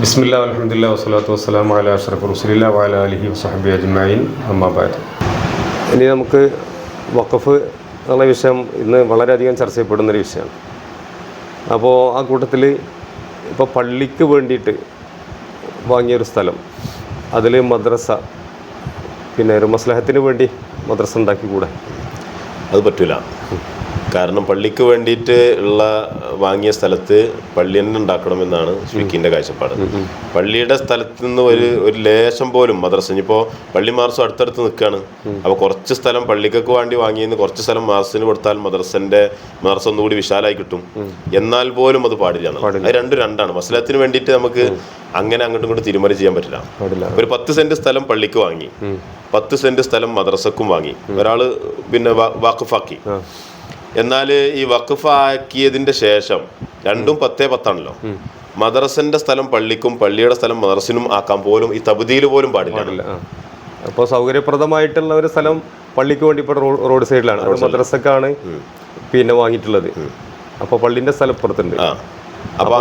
ബിസ്മില്ല അലഹമുല്ല വസ്സലാത്തു വസ്സലാം അല അഷ്റഫ് റസുലില്ല വാല അലഹി വസ്ഹബി അജ്മൈൻ അമ്മാബാദ് ഇനി നമുക്ക് വഖഫ് എന്നുള്ള വിഷയം ഇന്ന് വളരെയധികം ചർച്ച ചെയ്യപ്പെടുന്നൊരു വിഷയമാണ്. അപ്പോൾ ആ കൂട്ടത്തിൽ ഇപ്പോൾ പള്ളിക്ക് വേണ്ടിയിട്ട് വാങ്ങിയൊരു സ്ഥലം. അതിൽ മദ്രസ പിന്നെ ഒരു മസ്ലഹത്തിന് വേണ്ടി മദ്രസ ഉണ്ടാക്കി കൂടെ അത് പറ്റൂല. കാരണം പള്ളിക്ക് വേണ്ടിയിട്ട് ഉള്ള വാങ്ങിയ സ്ഥലത്ത് പള്ളി തന്നെ ഉണ്ടാക്കണമെന്നാണ് ഷിക്കിന്റെ കാഴ്ചപ്പാട്. പള്ളിയുടെ സ്ഥലത്ത് നിന്ന് ഒരു ഒരു ലേശം പോലും മദ്രസ ഇനിയിപ്പോൾ പള്ളി മാർസും അടുത്തടുത്ത് നിൽക്കുകയാണ് അപ്പോൾ കുറച്ച് സ്ഥലം പള്ളിക്കൊക്കെ വേണ്ടി വാങ്ങിയെന്ന് കുറച്ച് സ്ഥലം മാർസിന് കൊടുത്താൽ മദ്രസന്റെ മദ്രസ ഒന്നുകൂടി വിശാലായി കിട്ടും. എന്നാൽ പോലും അത് പാടില്ല. അത് രണ്ടും രണ്ടാണ്. മസലത്തിന് വേണ്ടിയിട്ട് നമുക്ക് അങ്ങനെ അങ്ങോട്ടും ഇങ്ങോട്ടും തിരുമറി ചെയ്യാൻ പറ്റില്ല. ഒരു പത്ത് സെന്റ് സ്ഥലം പള്ളിക്ക് വാങ്ങി. പത്ത് സെന്റ് സ്ഥലം മദ്രസക്കും വാങ്ങി. ഒരാൾ പിന്നെ വ- വഖഫാക്കി. ആ. എന്നാൽ ഈ വഖഫ് ആക്കിയതിന്റെ ശേഷം രണ്ടും പത്തേ പത്താണല്ലോ. മദ്രസന്റെ സ്ഥലം പള്ളിക്കും പള്ളിയുടെ സ്ഥലം മദ്രസിനും ആക്കാൻ പോലും ഈ തപുതിയിൽ പോലും പാടില്ല. അപ്പോൾ സൗകര്യപ്രദമായിട്ടുള്ള ഒരു സ്ഥലം പള്ളിക്ക് വേണ്ടി ഇപ്പോൾ റോഡ് സൈഡിലാണ്. മദ്രസക്കാണ് പിന്നെ വാങ്ങിയിട്ടുള്ളത്. അപ്പോൾ പള്ളിന്റെ സ്ഥലപ്പുറത്തുണ്ട്. അപ്പൊ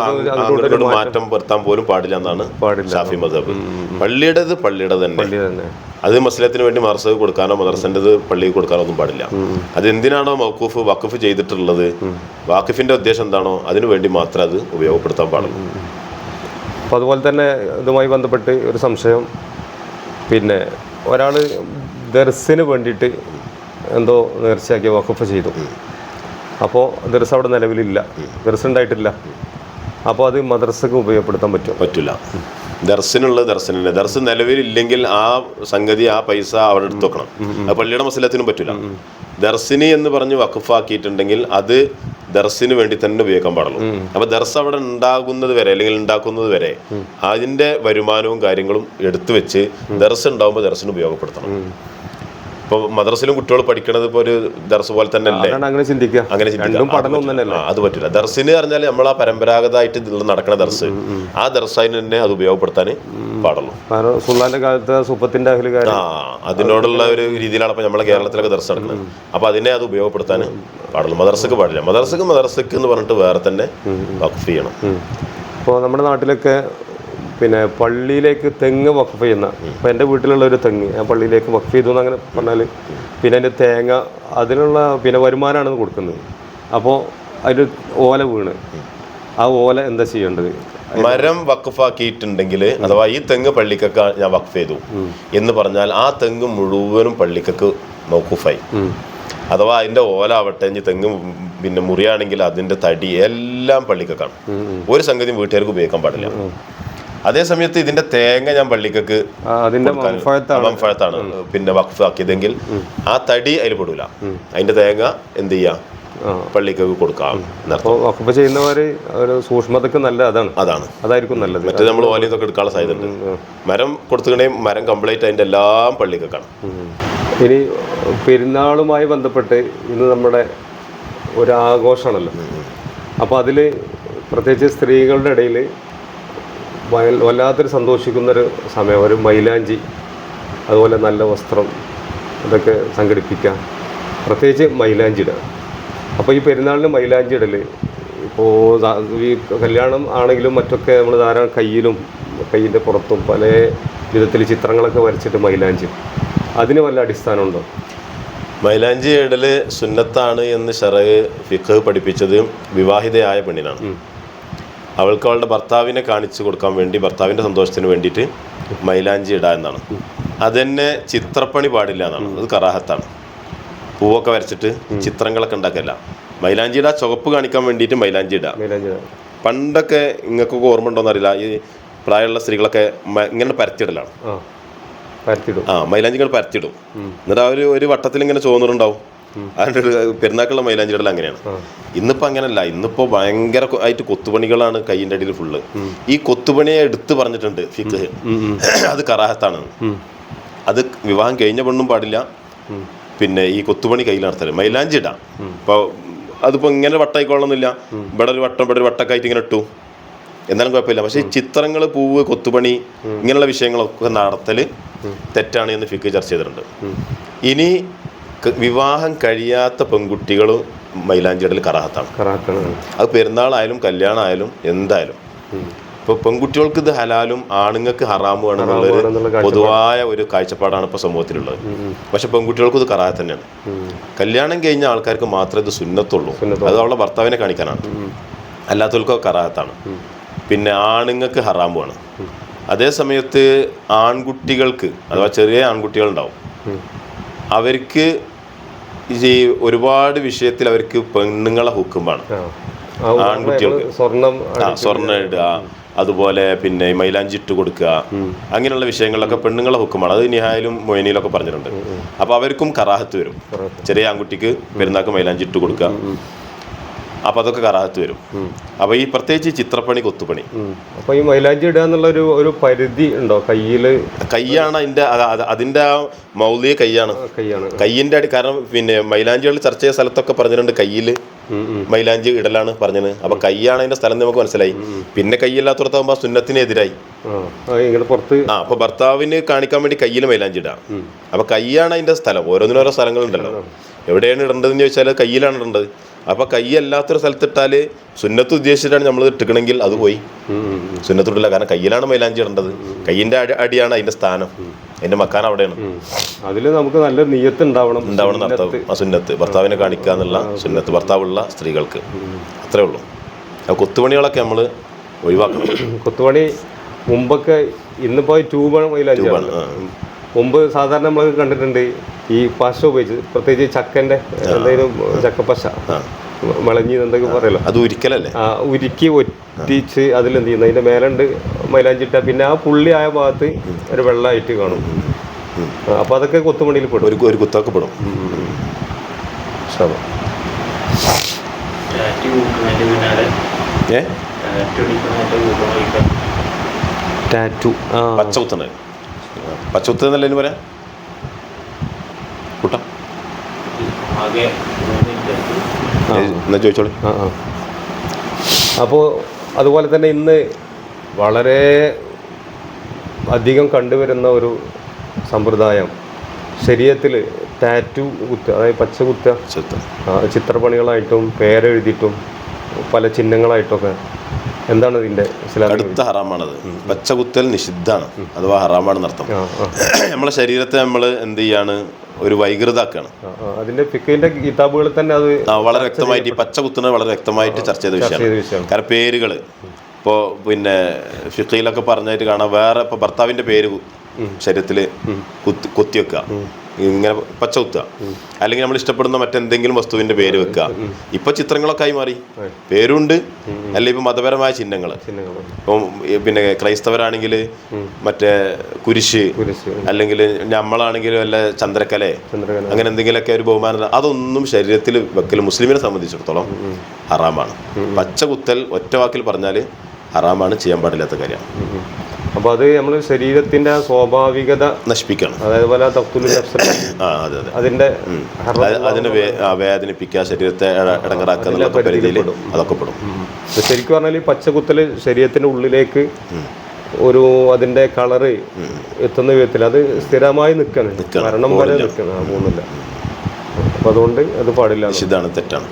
മാറ്റം. വരുത്താൻ പോലും പാടില്ല എന്നാണ് പാടില്ല. ഷാഫി മദബ് പള്ളിയുടേത് പള്ളിയുടെ തന്നെ. പള്ളി തന്നെ. അത് മസ്ലത്തിന് വേണ്ടി മർസ കൊടുക്കാനോ മദർസന്റെത് പള്ളിയിൽ കൊടുക്കാനോ ഒന്നും പാടില്ല. അത് എന്തിനാണോ മൗക്കൂഫ് വഖഫ് ചെയ്തിട്ടുള്ളത്? വാക്കിഫിന്റെ ഉദ്ദേശം എന്താണോ അതിനു വേണ്ടി മാത്രം അത് ഉപയോഗപ്പെടുത്താൻ പാടുള്ളൂ. അപ്പോൾ അതുപോലെ തന്നെ ഇതുമായി ബന്ധപ്പെട്ട് ഒരു സംശയം. പിന്നെ ഒരാൾ ദർസിന് വേണ്ടിയിട്ട് എന്തോ നേർച്ചയാക്കി വഖഫ് ചെയ്തു. അപ്പോൾ ദർസ് അവിടെ നിലവിലില്ല. ദർസ് ഉണ്ടായിട്ടില്ല. അപ്പോൾ അത് മദ്രസക്ക് ഉപയോഗപ്പെടുത്താൻ പറ്റും പറ്റില്ല. ദർശനുള്ളത് ദർശനല്ലേ ദർശൻ നിലവിലില്ലെങ്കിൽ ആ സംഗതി ആ പൈസ അവിടെ അടുത്ത് വെക്കണം. അത് പള്ളിയുടെ മസലത്തിനും പറ്റില്ല ദർശിനി എന്ന് പറഞ്ഞ് വഖഫാക്കിയിട്ടുണ്ടെങ്കിൽ അത് ദർസിന് വേണ്ടി തന്നെ ഉപയോഗിക്കാൻ പാടുള്ളൂ. അപ്പൊ ദർസ് അവിടെ ഉണ്ടാകുന്നത് വരെ അല്ലെങ്കിൽ ഉണ്ടാക്കുന്നത് വരെ അതിന്റെ വരുമാനവും കാര്യങ്ങളും എടുത്തു വെച്ച് ദർസ് ഉണ്ടാകുമ്പോൾ ദർസിന് ഉപയോഗപ്പെടുത്തണം. ഇപ്പൊ മദ്രസിലും കുട്ടികൾ പഠിക്കണത് ഇപ്പൊ ഒരു ദർസ് പോലെ തന്നെ അല്ലേ അങ്ങനെ ചിന്തിക്കുക അങ്ങനെ ചിന്തിക്കാം. രണ്ടും അത് പറ്റില്ല. ദർസിന് പറഞ്ഞാൽ നമ്മൾ ആ പരമ്പരാഗതമായിട്ട് ഇതിൽ നടക്കുന്ന ദർസ്. ആ ദർസായിന് തന്നെ അത് ഉപയോഗപ്പെടുത്താൻ പാടുള്ളൂ. കാലത്ത് സൂപ്പത്തിന്റെ ആ അതിനോടുള്ള ഒരു രീതിയിലാണ് ഇപ്പൊ നമ്മളെ കേരളത്തിലൊക്കെ ദർസ് നടക്കുന്നത്. അപ്പൊ അതിനെ അത് ഉപയോഗപ്പെടുത്താൻ പാടുള്ളൂ. മദർസക്ക് പാടില്ല. മദർസക്ക് മദർസക്ക് എന്ന് പറഞ്ഞിട്ട് വേറെ തന്നെ വഖഫ് ചെയ്യണം. ഇപ്പോൾ നമ്മുടെ നാട്ടിലൊക്കെ പിന്നെ പള്ളിയിലേക്ക് തെങ്ങ് വഖഫ് ചെയ്യുന്ന ഇപ്പം എന്റെ വീട്ടിലുള്ള ഒരു തെങ്ങ് ഞാൻ പള്ളിയിലേക്ക് വഖഫ് ചെയ്തു എന്ന് അങ്ങനെ പറഞ്ഞാൽ പിന്നെ അതിന്റെ തേങ്ങ അതിനുള്ള പിന്നെ വരുമാനമാണ് കൊടുക്കുന്നത്. അപ്പോൾ അതിൽ ഓല വീണ്. ആ ഓല എന്താ ചെയ്യേണ്ടത്? മരം വഖഫാക്കിയിട്ടുണ്ടെങ്കിൽ അഥവാ ഈ തെങ്ങ് പള്ളിക്കൊക്കെ ഞാൻ വഖഫ് ചെയ്തു എന്ന് പറഞ്ഞാൽ ആ തെങ്ങ് മുഴുവനും പള്ളിക്കൊക്കെ മൗക്കൂഫായി അഥവാ അതിന്റെ ഓല ആവട്ടെ ഇനി തെങ്ങ് പിന്നെ മുറിയാണെങ്കിൽ അതിന്റെ തടി എല്ലാം പള്ളിക്കൊക്കെയാണ്. ഒരു സംഗതിയും വീട്ടുകാർക്ക് ഉപയോഗിക്കാൻ പാടില്ല. അതേ സമയത്ത് ഇതിന്റെ തേങ്ങ ഞാൻ പള്ളിക്കക്ക് മഫഴത്താണ് പിന്നെ വഖഫ് ആക്കിയതെങ്കിൽ ആ തടി അതിൽ പെടൂല. അതിന്റെ തേങ്ങ എന്ത് ചെയ്യാം? പള്ളിക്കൊക്കെ കൊടുക്കാം വഖഫ് ചെയ്യുന്നവര് ഒരു സൂക്ഷ്മതക്ക് നല്ല അതാണ്. അതാണ്. അതായിരിക്കും നല്ലത്. മറ്റേ നമ്മൾ ഓല ഇതൊക്കെ എടുക്കാനുള്ള സാധ്യതയുണ്ട് മരം കൊടുത്തുകണേ മരം കംപ്ലീറ്റ് അതിന്റെ എല്ലാം പള്ളിക്കൊക്കെയാണ് ഇനി പെരുന്നാളുമായി ബന്ധപ്പെട്ട് ഇന്ന് നമ്മുടെ ഒരു ആഘോഷമാണല്ലോ. അപ്പോൾ അതിൽ പ്രത്യേകിച്ച് സ്ത്രീകളുടെ ഇടയിൽ വയ- വല്ലാത്തൊരു സന്തോഷിക്കുന്നൊരു സമയം. ഒരു മൈലാഞ്ചി അതുപോലെ നല്ല വസ്ത്രം ഇതൊക്കെ സംഘടിപ്പിക്കാം പ്രത്യേകിച്ച് മൈലാഞ്ചി ഇടുക അപ്പോൾ ഈ പെരുന്നാളിന് മൈലാഞ്ചി ഇടൽ ഇപ്പോൾ ഈ കല്യാണം ആണെങ്കിലും മറ്റൊക്കെ നമ്മൾ ധാരാളം കയ്യിലും കയ്യിന്റെ പുറത്തും പല വിധത്തിൽ ചിത്രങ്ങളൊക്കെ വരച്ചിട്ട് മൈലാഞ്ചി. അതിന് വല്ല അടിസ്ഥാനമുണ്ടോ? മൈലാഞ്ചി ഇടൽ സുന്നത്താണ് എന്ന് ഷറഹ് ഫിഖ് പഠിപ്പിച്ചത് വിവാഹിതയായ പെണ്ണിനാണ്. അവൾക്ക് അവളുടെ ഭർത്താവിനെ കാണിച്ചു കൊടുക്കാൻ വേണ്ടി ഭർത്താവിന്റെ സന്തോഷത്തിന് വേണ്ടിയിട്ട് മൈലാഞ്ചി ഇടുക എന്നാണ്. അതന്നെ ചിത്രപ്പണി പാടില്ല എന്നാണ്. അത് കറാഹത്താണ്. പൂവൊക്കെ വരച്ചിട്ട് ചിത്രങ്ങളൊക്കെ ഉണ്ടാക്കല്ല. മൈലാഞ്ചി ഇടാ ചുവപ്പ് കാണിക്കാൻ വേണ്ടിയിട്ട് മൈലാഞ്ചി ഇടുക. പണ്ടൊക്കെ ഇങ്ങൾക്കൊക്കെ ഓർമ്മ ഉണ്ടോന്ന് അറിയില്ല ഈ പ്രായമുള്ള സ്ത്രീകളൊക്കെ ഇങ്ങനെ പരത്തിയിടലാണ്. ആ മൈലാഞ്ചികൾ പരത്തിയിടും. എന്നിട്ട് ആ ഒരു ഒരു വട്ടത്തിൽ ഇങ്ങനെ ചോന്നിട്ടുണ്ടാവും അതിന്റെ ഒരു പെരുന്നാക്കുള്ള മൈലാഞ്ചി അങ്ങനെയാണ്. ഇന്നിപ്പോൾ അങ്ങനെയല്ല ഇന്നിപ്പോൾ ഭയങ്കര ആയിട്ട് കൊത്തുപണികളാണ് കൈയിന്റെ അടിയിൽ ഫുള്ള് ഈ കൊത്തുപണിയെ എടുത്ത് പറഞ്ഞിട്ടുണ്ട് ഫിഖ്. അത് കറാഹത്താണ്. അത് വിവാഹം കഴിഞ്ഞ പെണ്ണും പാടില്ല. പിന്നെ ഈ കൊത്തുപണി കയ്യിൽ നടത്തൽ മൈലാഞ്ചി ഇടാം ഇപ്പോൾ അതിപ്പോൾ ഇങ്ങനെ വട്ടായിക്കൊള്ളണമെന്നില്ല ഇവിടെ ഒരു വട്ടം ഇവിടെ ഒരു വട്ടക്കായിട്ട് ഇങ്ങനെ ഇട്ടു. എന്നാലും കുഴപ്പമില്ല. പക്ഷേ ചിത്രങ്ങൾ പൂവ് കൊത്തുപണി ഇങ്ങനെയുള്ള വിഷയങ്ങളൊക്കെ നടത്തൽ തെറ്റാണ് എന്ന് ഫിക്ക് ചർച്ച ചെയ്തിട്ടുണ്ട്. ഇനി വിവാഹം കഴിയാത്ത പെൺകുട്ടികളും മൈലാഞ്ചിടൽ കറാഹത്താണ്. കറാഹത്താണ്. അത് പെരുന്നാളായാലും കല്യാണമായാലും എന്തായാലും. ഇപ്പോൾ പെൺകുട്ടികൾക്ക് ഇത് ഹലാലും ആണുങ്ങൾക്ക് ഹറാമുമാണ് ഹറാമുമാണ് എന്നുള്ള എന്നുള്ളൊരു പൊതുവായ ഒരു കാഴ്ചപ്പാടാണ് ഇപ്പോൾ സമൂഹത്തിലുള്ളത്. പക്ഷെ പെൺകുട്ടികൾക്ക് ഇത് കറാഹ തന്നെയാണ്. കല്യാണം കഴിഞ്ഞ ആൾക്കാർക്ക് മാത്രമേ ഇത് സുന്നത്തുള്ളൂ. സുന്നത്തുള്ളൂ. അത് അവളെ ഭർത്താവിനെ കാണിക്കാനാണ്. അല്ലാത്തവർക്കോ കറാഹത്താണ്. പിന്നെ ആണുങ്ങൾക്ക് ഹറാമുമാണ് അതേ സമയത്ത് ആൺകുട്ടികൾക്ക് അഥവാ ചെറിയ ആൺകുട്ടികളുണ്ടാവും. അവർക്ക് ഈ ഒരുപാട് വിഷയത്തിൽ അവർക്ക് പെണ്ണുങ്ങളെ ഹുക്കുമാണ് ആൺകുട്ടികൾക്ക്. സ്വർണം സ്വർണം ആ ഇടുക അതുപോലെ പിന്നെ മൈലാഞ്ചി ഇട്ട് കൊടുക്കുക അങ്ങനെയുള്ള വിഷയങ്ങളിലൊക്കെ പെണ്ണുങ്ങളെ ഹുക്കുമാണ് അത് നിഹായാലും മൊയിനിയിലൊക്കെ പറഞ്ഞിട്ടുണ്ട്. അപ്പൊ അവർക്കും കറാഹത്ത് വരും. ചെറിയ ആൺകുട്ടിക്ക് പെരുന്നാക്ക് മൈലാഞ്ചി ഇട്ട് കൊടുക്കുക. അപ്പൊ അതൊക്കെ കറാത്ത് വരും. അപ്പൊ ഈ പ്രത്യേകിച്ച് ഈ ചിത്രപ്പണി കൊത്തുപണി. അപ്പോൾ അപ്പൊ ഈ മൈലാഞ്ചി ഇടുക എന്നുള്ള ഒരു ഒരു പരിധി ഉണ്ടോ? കയ്യിൽ? കൈയാണ് അതിന്റെ അത് അത് അതിന്റെ ആ മൗലിക കൈയാണ് കൈയാണ് കയ്യിന്റെ അടി കാരണം പിന്നെ മൈലാഞ്ചികൾ ചർച്ച ചെയ്ത സ്ഥലത്തൊക്കെ പറഞ്ഞിട്ടുണ്ട് കയ്യിൽ ഉം. മൈലാഞ്ചി ഇടലാണ് പറഞ്ഞത്. അപ്പൊ കൈയാണ് അതിന്റെ സ്ഥലം നമുക്ക് മനസ്സിലായി. പിന്നെ കൈയില്ലാത്തടത്താകുമ്പോൾ സുന്നത്തിനെതിരായി പുറത്ത്. ആ അപ്പൊ ഭർത്താവിന് കാണിക്കാൻ വേണ്ടി കയ്യിൽ മൈലാഞ്ചി ഇടാം. അപ്പൊ കൈയാണ് അതിന്റെ സ്ഥലം. ഓരോന്നിനും ഓരോ സ്ഥലങ്ങളുണ്ടല്ലോ. എവിടെയാണ് ഇടേണ്ടതെന്ന് ചോദിച്ചാൽ കയ്യിലാണ് ഇടേണ്ടത്. അപ്പോൾ കൈ അല്ലാത്തൊരു സ്ഥലത്തിട്ടാൽ സുന്നത്ത് ഉദ്ദേശിച്ചിട്ടാണ് നമ്മൾ ഇട്ടിക്കണമെങ്കിൽ അത് പോയി. സുന്നത്തിട്ടില്ല കാരണം കയ്യിലാണ് മൈലാഞ്ചി ഇടേണ്ടത്. കയ്യിന്റെ അടി അടിയാണ് അതിന്റെ സ്ഥാനം. അതിന്റെ മക്കാൻ അവിടെയാണ്. അതിൽ നമുക്ക് നല്ല നീയത്ത് ഉണ്ടാവണം. ഉണ്ടാവണം നടത്താവും ആ സുന്നത്ത്. ഭർത്താവിനെ കാണിക്കുക എന്നുള്ള സുന്നത്ത്. ഭർത്താവുള്ള സ്ത്രീകൾക്ക്. അത്രേ ഉള്ളൂ. ആ കൊത്തുപണികളൊക്കെ നമ്മൾ ഒഴിവാക്കണം. കൊത്തുപണി മുമ്പൊക്കെ ഇന്നിപ്പോൾ ട്യൂബ് മൈലാഞ്ചി മുമ്പ് സാധാരണ നമ്മൾ കണ്ടിട്ടുണ്ട് ഈ പശ ഉപയോഗിച്ച് പ്രത്യേകിച്ച് ചക്കന്റെ എന്തെങ്കിലും ചക്കപ്പശ മിളഞ്ഞി എന്തൊക്കെ പറയല്ലോ അത് ഉരിക്കലല്ലേ? ആ ഉരുക്കി ഒറ്റിച്ച് അതിലെന്ത് ചെയ്യുന്നു അതിന്റെ മേലുണ്ട് മൈലാഞ്ചിട്ട പിന്നെ ആ പുള്ളി ആയ ഭാഗത്ത് ഒരു വെള്ളമായിട്ട് കാണും. അപ്പോൾ അപ്പൊ അതൊക്കെ കൊത്തുമണിയിൽ പെടും. ഒരു ഒരു കുത്തൊക്കെ പെടും. ശരി. ടാറ്റു കൂട്ടുന്നതിന്റെ പിന്നാലെ. ഏ? ടാറ്റു പച്ച കുത്തണ പച്ച പറയാം? കൂട്ടാം. എന്നാ ചോദിച്ചോളി. ആ ആ. അപ്പോൾ അതുപോലെ തന്നെ ഇന്ന് വളരെ അധികം കണ്ടുവരുന്ന ഒരു സമ്പ്രദായം ശരീരത്തിൽ ടാറ്റു കുത്തുക അതായത് പച്ച കുത്തുക ചിത്രപ്പണികളായിട്ടും പേരെഴുതിയിട്ടും പല ചിഹ്നങ്ങളായിട്ടൊക്കെ എന്താണ് ഇതിന്റെ അടുത്ത ഹറാമാണത്. പച്ച കുത്തൽ നിഷിദ്ധാണ് അഥവാ ഹറാമാണ് അർത്ഥം നമ്മളെ ശരീരത്തെ നമ്മൾ എന്ത് ചെയ്യാണ്? ഒരു വൈകൃതാക്കാണ്. അതിന്റെ ഫിക്കിന്റെ കിതാബുകളിൽ തന്നെ അത് വളരെ വ്യക്തമായിട്ട് ഈ പച്ച കുത്തുന്നത് വളരെ വ്യക്തമായിട്ട് ചർച്ച ചെയ്ത വിഷയമാണ്. കാരണം പേരുകൾ ഇപ്പോൾ പിന്നെ ഫിക്കയിലൊക്കെ പറഞ്ഞായിട്ട് കാണാം. വേറെ ഇപ്പോൾ ഭർത്താവിന്റെ പേര് ശരീരത്തിൽ കുത്തി കൊത്തി വെക്കുക ഇങ്ങനെ പച്ച കുത്തുക. അല്ലെങ്കിൽ നമ്മൾ ഇഷ്ടപ്പെടുന്ന മറ്റെന്തെങ്കിലും വസ്തുവിന്റെ പേര് വെക്കുക. ഇപ്പൊ ചിത്രങ്ങളൊക്കെ ആയി മാറി. പേരുണ്ട്. അല്ലെ ഇപ്പൊ മതപരമായ ചിഹ്നങ്ങൾ. ഇപ്പം പിന്നെ ക്രൈസ്തവരാണെങ്കിൽ മറ്റേ കുരിശ് അല്ലെങ്കിൽ നമ്മളാണെങ്കിൽ വല്ല ചന്ദ്രക്കലെ അങ്ങനെ എന്തെങ്കിലുമൊക്കെ ഒരു ബഹുമാനം അതൊന്നും ശരീരത്തിൽ വെക്കൽ മുസ്ലിമിനെ സംബന്ധിച്ചിടത്തോളം ഹറാമാണ്. പച്ച കുത്തൽ ഒറ്റ വാക്കിൽ പറഞ്ഞാൽ ഹറാമാണ് ചെയ്യാൻ പാടില്ലാത്ത കാര്യമാണ്. അപ്പോൾ അത് നമ്മൾ ശരീരത്തിന്റെ ആ സ്വാഭാവികത നശിപ്പിക്കണം. അതായത് പോലെ തഖ്തുലു അതെ അതെ. അതിന്റെ അതിനെ വേദനിപ്പിക്കുക ശരീരത്തെ ഇട- ഇടങ്ങറാക്കുക എന്നുള്ള പരിധിയിൽ അതൊക്കെ പെടും. ശരിക്കും പറഞ്ഞാൽ ഈ പച്ചകുത്തൽ ശരീരത്തിന്റെ ഉള്ളിലേക്ക് ഒരു അതിന്റെ കളറ് എത്തുന്ന വിധത്തിൽ അത് സ്ഥിരമായി നിൽക്കണം മരണം വരെ നിൽക്കണം ആ പോകുന്നില്ല. അപ്പൊ അതുകൊണ്ട് അത് പാടില്ല. നിഷിദ്ധാണ് തെറ്റാണ്.